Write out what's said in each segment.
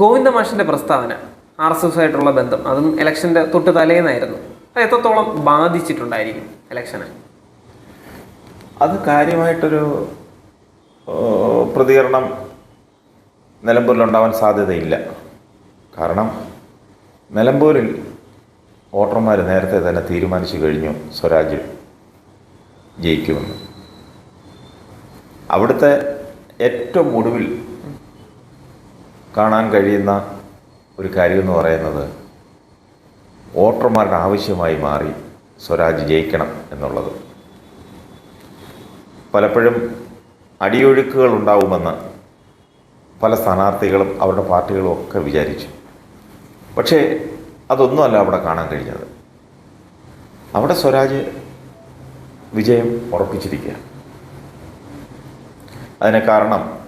ഗോവിന്ദ മാഷിന്റെ പ്രസ്താവന R S S ആയിട്ടുള്ള ബന്ധം അതും ഇലക്ഷന്റെ തൊട്ട് തലേന്നായിരുന്നു. അത് എത്രത്തോളം ബാധിച്ചിട്ടുണ്ടായിരിക്കും ഇലക്ഷനെ അത് കാര്യമായിട്ടൊരു പ്രതികരണം നിലമ്പൂരിലുണ്ടാവാൻ സാധ്യതയില്ല. കാരണം നിലമ്പൂരിൽ വോട്ടർമാർ നേരത്തെ തന്നെ തീരുമാനിച്ചു കഴിഞ്ഞു സ്വരാജ് ജയിക്കുമെന്ന്. അവിടുത്തെ ഏറ്റവും ഒടുവിൽ കാണാൻ കഴിയുന്ന ഒരു കാര്യമെന്ന് പറയുന്നത് വോട്ടർമാരുടെ ആവശ്യമായി മാറി സ്വരാജ് ജയിക്കണം എന്നുള്ളത്. പലപ്പോഴും അടിയൊഴുക്കുകൾ ഉണ്ടാവുമെന്ന് പല സ്ഥാനാർത്ഥികളും അവരുടെ പാർട്ടികളും ഒക്കെ വിചാരിച്ചു. പക്ഷേ അതൊന്നുമല്ല അവിടെ കാണാൻ കഴിഞ്ഞത്. അവിടെ സ്വരാജ് വിജയം ഉറപ്പിച്ചിരിക്കുക അതിന് കാരണം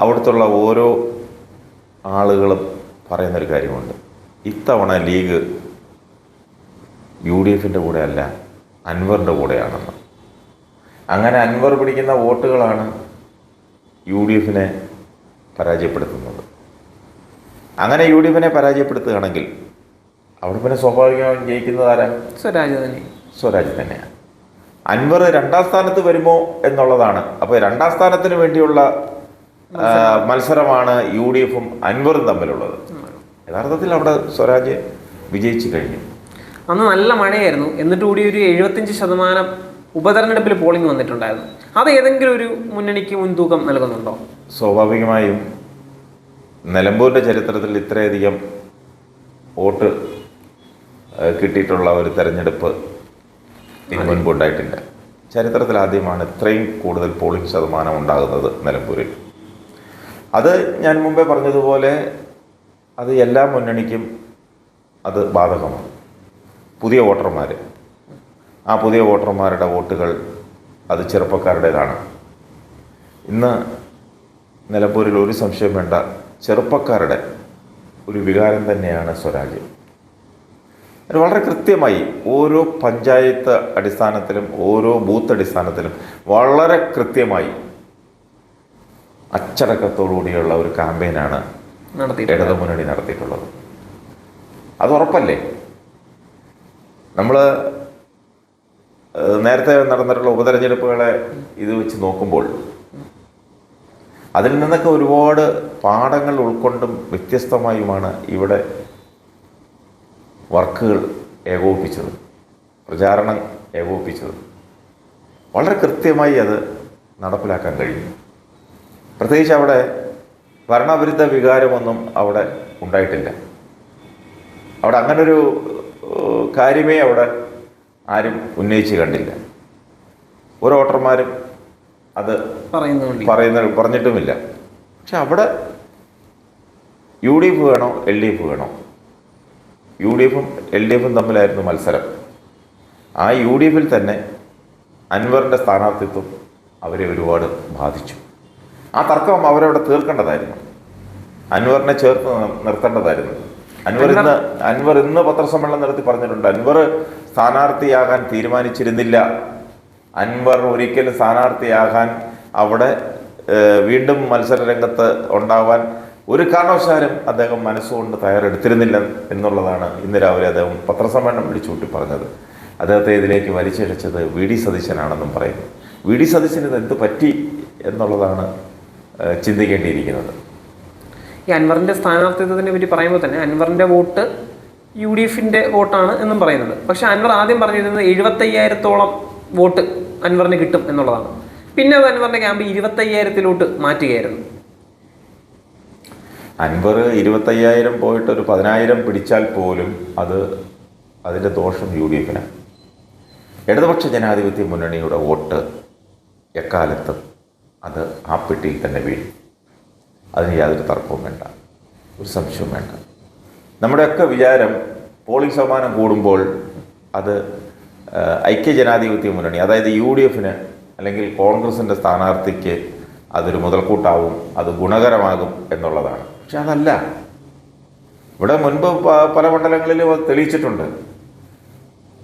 അവിടുത്തുള്ള ഓരോ ആളുകളും പറയുന്നൊരു കാര്യമുണ്ട്. ഇത്തവണ ലീഗ് യു ഡി എഫിന്റെ കൂടെ അല്ല അൻവറിന്റെ കൂടെയാണെന്ന്. അങ്ങനെ അൻവർ പിടിക്കുന്ന വോട്ടുകളാണ് യു ഡി എഫിനെ പരാജയപ്പെടുത്തുന്നത്. അങ്ങനെ യു ഡി എഫിനെ പരാജയപ്പെടുത്തുകയാണെങ്കിൽ അവിടെ പിന്നെ സ്വാഭാവികമായും ജയിക്കുന്നത് ആരാ? സ്വരാജ് തന്നെ സ്വരാജ് തന്നെയാണ് അൻവർ രണ്ടാം സ്ഥാനത്ത് വരുമോ എന്നുള്ളതാണ്. അപ്പോൾ രണ്ടാം സ്ഥാനത്തിന് വേണ്ടിയുള്ള മത്സരമാണ്. യു ഡി എഫും അൻവറും തമ്മിലുള്ളത്. യഥാർത്ഥത്തിൽ അവിടെ സ്വരാജ് വിജയിച്ചു കഴിഞ്ഞു. അന്ന് നല്ല മഴയായിരുന്നു. എന്നിട്ട് കൂടി ഒരു എഴുപത്തിയഞ്ച് ശതമാനം ഉപതെരഞ്ഞെടുപ്പിൽ പോളിംഗ് വന്നിട്ടുണ്ടായിരുന്നു. അത് ഏതെങ്കിലും ഒരു മുന്നണിക്ക് മുൻതൂക്കം നൽകുന്നുണ്ടോ? സ്വാഭാവികമായും നിലമ്പൂരിന്റെ ചരിത്രത്തിൽ ഇത്രയധികം വോട്ട് കിട്ടിയിട്ടുള്ള ഒരു തെരഞ്ഞെടുപ്പ് ഇതിനു മുൻപ് ഉണ്ടായിട്ടില്ല. ചരിത്രത്തിൽ ആദ്യമാണ് ഇത്രയും കൂടുതൽ പോളിംഗ് ശതമാനം ഉണ്ടാകുന്നത് നിലമ്പൂരിൽ. അത് ഞാൻ മുമ്പേ പറഞ്ഞതുപോലെ അത് എല്ലാ മുന്നണിക്കും അത് ബാധകമാണ്. പുതിയ വോട്ടർമാർ ആ പുതിയ വോട്ടർമാരുടെ വോട്ടുകൾ അത് ചെറുപ്പക്കാരുടേതാണ്. ഇന്ന് നിലമ്പൂരിൽ ഒരു സംശയം വേണ്ട. ചെറുപ്പക്കാരുടെ ഒരു വികാരം തന്നെയാണ് സ്വരാജ്. അത് വളരെ കൃത്യമായി ഓരോ പഞ്ചായത്ത് അടിസ്ഥാനത്തിലും ഓരോ ബൂത്ത് അടിസ്ഥാനത്തിലും വളരെ കൃത്യമായി അച്ചടക്കത്തോടുകൂടിയുള്ള ഒരു ക്യാമ്പയിനാണ് ഇടതു മുന്നണി നടത്തിയിട്ടുള്ളത്. അത് ഉറപ്പല്ലേ? നമ്മൾ നേരത്തെ നടന്നിട്ടുള്ള ഉപതെരഞ്ഞെടുപ്പുകളെ ഇത് വെച്ച് നോക്കുമ്പോൾ അതിൽ നിന്നൊക്കെ ഒരുപാട് പാഠങ്ങൾ ഉൾക്കൊണ്ടും വ്യത്യസ്തമായുമാണ് ഇവിടെ വർക്കുകൾ ഏകോപിപ്പിച്ചത് പ്രചാരണം ഏകോപിപ്പിച്ചത്. വളരെ കൃത്യമായി അത് നടപ്പിലാക്കാൻ കഴിഞ്ഞു. പ്രത്യേകിച്ച് അവിടെ ഭരണവിരുദ്ധ വികാരമൊന്നും അവിടെ ഉണ്ടായിട്ടില്ല. അവിടെ അങ്ങനൊരു കാര്യമേ അവിടെ ആരും ഉന്നയിച്ച് കണ്ടില്ല. ഓരോ വോട്ടർമാരും അത് പറയുന്ന പറഞ്ഞിട്ടുമില്ല. പക്ഷെ അവിടെ യു ഡി എഫ് വേണോ എൽ ഡി എഫ് വേണോ? യു ഡി എഫും എൽ ഡി എഫും തമ്മിലായിരുന്നു മത്സരം. ആ യു ഡി എഫിൽ തന്നെ അൻവറിന്റെ സ്ഥാനാർത്ഥിത്വം അവരെ ഒരുപാട് ബാധിച്ചു. ആ തർക്കം അവരവിടെ തീർക്കേണ്ടതായിരുന്നു. അൻവറിനെ ചേർത്ത് നിർത്തേണ്ടതായിരുന്നു. അൻവർ ഇന്ന് അൻവർ ഇന്ന് പത്രസമ്മേളനം നടത്തി പറഞ്ഞിട്ടുണ്ട്. അൻവർ സ്ഥാനാർത്ഥിയാകാൻ തീരുമാനിച്ചിരുന്നില്ല. അൻവർ ഒരിക്കലും സ്ഥാനാർത്ഥിയാകാൻ അവിടെ വീണ്ടും മത്സര രംഗത്ത് ഉണ്ടാവാൻ ഒരു കാരണവശാലും അദ്ദേഹം മനസ്സുകൊണ്ട് തയ്യാറെടുത്തിരുന്നില്ല എന്നുള്ളതാണ് ഇന്ന് രാവിലെ അദ്ദേഹം പത്രസമ്മേളനം വിളിച്ചുകൂട്ടി പറഞ്ഞത്. അദ്ദേഹത്തെ ഇതിലേക്ക് വലിച്ചിഴച്ചത് വി. ഡി. സതീശനാണെന്നും പറയുന്നു. വി. ഡി. സതീശന് ഇത് എന്ത് പറ്റി എന്നുള്ളതാണ് ചിന്തിക്കേണ്ടിയിരിക്കുന്നത്. ഈ അൻവറിന്റെ സ്ഥാനാർത്ഥിത്വത്തിനെ പറ്റി പറയുമ്പോൾ തന്നെ അൻവറിന്റെ വോട്ട് യു ഡി എഫിന്റെ വോട്ടാണ് എന്നും പറയുന്നത്. പക്ഷെ അൻവർ ആദ്യം പറഞ്ഞിരുന്നത് എഴുപത്തയ്യായിരത്തോളം വോട്ട് അൻവറിന് കിട്ടും എന്നുള്ളതാണ്. പിന്നെ അത് അൻവറിന്റെ ക്യാമ്പ് ഇരുപത്തയ്യായിരത്തിലോട്ട് മാറ്റുകയായിരുന്നു. അൻവർ ഇരുപത്തയ്യായിരം പോയിട്ട് ഒരു പതിനായിരം പിടിച്ചാൽ പോലും അത് അതിന്റെ ദോഷം യു ഡി എഫിനാണ്. ഇടതുപക്ഷ ജനാധിപത്യ മുന്നണിയുടെ വോട്ട് എക്കാലത്തും അത് ആ പെട്ടിയിൽ തന്നെ വീഴും. അതിന് യാതൊരു തർക്കവും വേണ്ട. ഒരു സംശയവും വേണ്ട. നമ്മുടെയൊക്കെ വിചാരം പോളിംഗ് ശതമാനം കൂടുമ്പോൾ അത് ഐക്യ ജനാധിപത്യ മുന്നണി അതായത് യു ഡി എഫിന് അല്ലെങ്കിൽ കോൺഗ്രസിന്റെ സ്ഥാനാർത്ഥിക്ക് അതൊരു മുതൽക്കൂട്ടാവും അത് ഗുണകരമാകും എന്നുള്ളതാണ്. പക്ഷെ അതല്ല. ഇവിടെ മുൻപ് പല മണ്ഡലങ്ങളിലും അത് തെളിയിച്ചിട്ടുണ്ട്.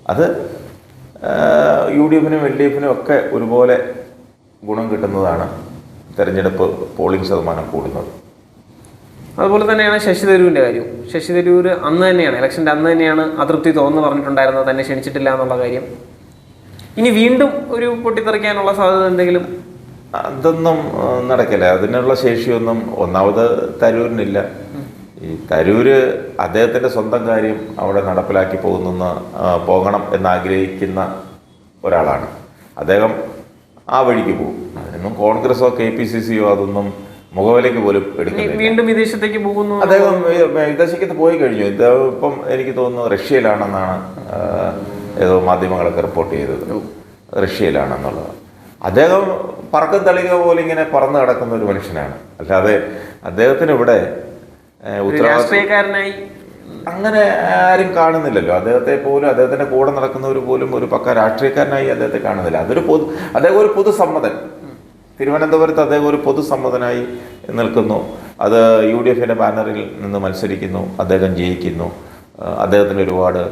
അത് യു ഡി എഫിനും എൽ ഡി എഫിനും ഒക്കെ ഒരുപോലെ ഗുണം കിട്ടുന്നതാണ് തെരഞ്ഞെടുപ്പ് പോളിംഗ് ശതമാനം കൂടുന്നത്. അതുപോലെ തന്നെയാണ് ശശി തരൂരിന്റെ കാര്യം. ശശി തരൂർ അന്ന് തന്നെയാണ് ഇലക്ഷന്റെ അന്ന് തന്നെയാണ് അതൃപ്തി തോന്നുന്നു പറഞ്ഞിട്ടുണ്ടായിരുന്നത് തന്നെ ക്ഷണിച്ചിട്ടില്ല എന്നുള്ള കാര്യം. ഇനി വീണ്ടും ഒരു പൊട്ടിത്തെറിക്കാനുള്ള സാധ്യത എന്തെങ്കിലും? അതൊന്നും നടക്കില്ല. അതിനുള്ള ശേഷിയൊന്നും ഒന്നാമത് തരൂരിനില്ല. ഈ തരൂര് അദ്ദേഹത്തിന്റെ സ്വന്തം കാര്യം അവിടെ നടപ്പിലാക്കി പോകുന്ന പോകണം എന്നാഗ്രഹിക്കുന്ന ഒരാളാണ്. അദ്ദേഹം ആ വഴിക്ക് പോകും. അതിനൊന്നും കോൺഗ്രസോ കെ പി സി സിയോ അതൊന്നും മുഖവിലേക്ക് പോലും എടുക്കുന്നില്ല. വീണ്ടും വിദേശത്തേക്ക് പോകുന്നു. അദ്ദേഹം വിദേശത്ത് വിദേശത്തേക്ക് പോയി കഴിഞ്ഞു. ഇദ്ദേഹം ഇപ്പം എനിക്ക് തോന്നുന്നു റഷ്യയിലാണെന്നാണ് ഏതോ മാധ്യമങ്ങളൊക്കെ റിപ്പോർട്ട് ചെയ്തത്. റഷ്യയിലാണെന്നുള്ളത്. അദ്ദേഹം പറക്കം തളിക പോലെ ഇങ്ങനെ പറന്ന് കിടക്കുന്ന ഒരു മനുഷ്യനാണ്. അല്ലാതെ അദ്ദേഹത്തിന് ഇവിടെ ഏ, ഒരു ഉത്തരവാദിത്വം രാഷ്ട്രീയക്കാരനായി അങ്ങനെ ആരും കാണുന്നില്ലല്ലോ. അദ്ദേഹത്തെ പോലും അദ്ദേഹത്തിന്റെ കൂടെ നടക്കുന്നവർ പോലും ഒരു പക്ക രാഷ്ട്രീയക്കാരനായി അദ്ദേഹത്തെ കാണുന്നില്ല. അതൊരു പൊതു അദ്ദേഹം ഒരു പൊതുസമ്മതൻ. തിരുവനന്തപുരത്ത് അദ്ദേഹം ഒരു പൊതുസമ്മതനായി നിൽക്കുന്നു. അത് യു ഡി എഫിന്റെ ബാനറിൽ നിന്ന് മത്സരിക്കുന്നു. അദ്ദേഹം ജയിക്കുന്നു. അദ്ദേഹത്തിന് ഒരുപാട്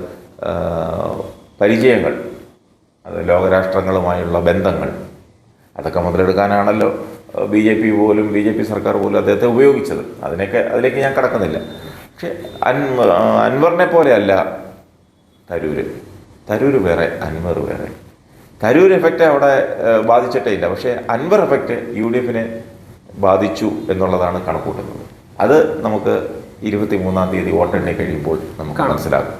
പരിചയങ്ങൾ. അത് ലോകരാഷ്ട്രങ്ങളുമായുള്ള ബന്ധങ്ങൾ. അതൊക്കെ മുതലെടുക്കാനാണല്ലോ ബി ജെ പി പോലും ബി ജെ പി സർക്കാർ പോലും അദ്ദേഹത്തെ ഉപയോഗിച്ചത്. അതിനൊക്കെ അതിലേക്ക് ഞാൻ കടക്കുന്നില്ല. പക്ഷെ അൻവ അൻവറിനെ പോലെയല്ല തരൂര്. തരൂര് വേറെ അൻവർ വേറെ. തരൂർ എഫക്റ്റ് അവിടെ ബാധിച്ചിട്ടേ ഇല്ല. പക്ഷേ അൻവർ എഫക്റ്റ് യു ഡി എഫിനെ ബാധിച്ചു എന്നുള്ളതാണ് കണക്കൂട്ടുന്നത് അത് നമുക്ക് ഇരുപത്തി മൂന്നാം തീയതി വോട്ടെണ്ണി കഴിയുമ്പോൾ നമുക്ക് മനസ്സിലാകും.